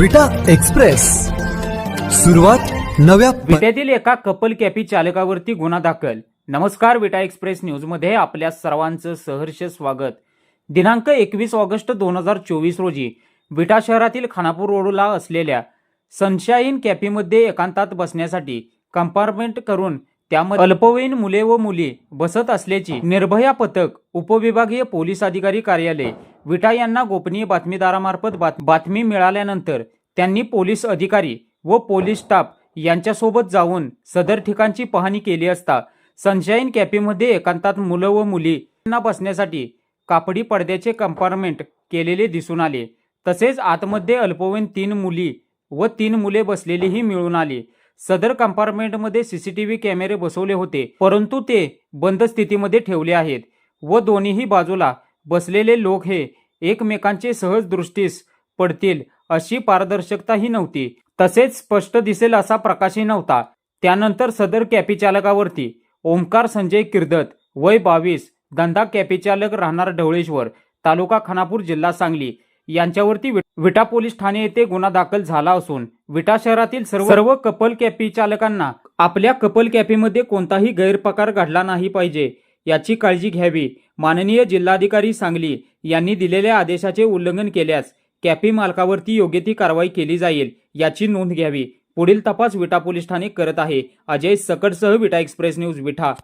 विटा एक्सप्रेस. सुरुवात नव्या विट्यातील एका कपल कॅपी चालकावरती गुन्हा दाखल. नमस्कार विटा एक्सप्रेस न्यूजमध्ये आपल्या सर्वांचं सहर्ष स्वागत. दिनांक एकवीस ऑगस्ट दोन हजार चोवीस रोजी विटा शहरातील खानापूर रोडला असलेल्या सनशाईन कॅफेमध्ये एकांतात बसण्यासाठी कंपार्टमेंट करून त्यामध्ये अल्पवयीन मुले व मुली बसत असल्याची निर्भया पथक उपविभागीय पोलीस अधिकारी कार्यालय विटा यांना गोपनीय बातमीदारामार्फत बात- बातमी मिळाल्यानंतर त्यांनी पोलीस अधिकारी व पोलीस स्टाफ यांच्यासोबत जाऊन सदर ठिकाणची पाहणी केली असता सनशाईन कॅफेमध्ये एकांतात मुलं व मुलींना बसण्यासाठी कापडी पडद्याचे कंपार्टमेंट केलेले दिसून आले. तसेच आतमध्ये अल्पवयीन तीन मुली व तीन मुले बसलेलीही मिळून आली. सदर कंपार्टमेंटमध्ये सीसीटीव्ही कॅमेरे बसवले होते परंतु ते बंद स्थितीमध्ये ठेवले आहेत व दोन्हीही बाजूला बसलेले लोक हे एकमेकांचे सहज दृष्टीस पडतील अशी पारदर्शकताही नव्हती. तसेच स्पष्ट दिसेल असा प्रकाशही नव्हता. त्यानंतर सदर कॅपीचालकावरती ओमकार संजय किर्दत वय बावीस धंदा कॅपीचालक चालक राहणार ढवळेश्वर तालुका खानापूर जिल्हा सांगली यांच्यावरती वि- विटा पोलीस ठाणे येथे गुन्हा दाखल झाला असून विटा शहरातील सर्व सर्व कपल कॅपी चालकांना आपल्या कपल कॅफेमध्ये कोणताही गैरप्रकार घडला नाही पाहिजे याची काळजी घ्यावी माननीय जिल्हाधिकारी सांगली यांनी दिलेल्या आदेशाचे उल्लंघन केल्यास कॅफे मालकावरती योग्य ती कारवाई केली जाईल याची नोंद घ्यावी. पुढील तपास विटा पोलीस ठाणे करत आहे. अजय सकटसह विटा एक्सप्रेस न्यूज विठा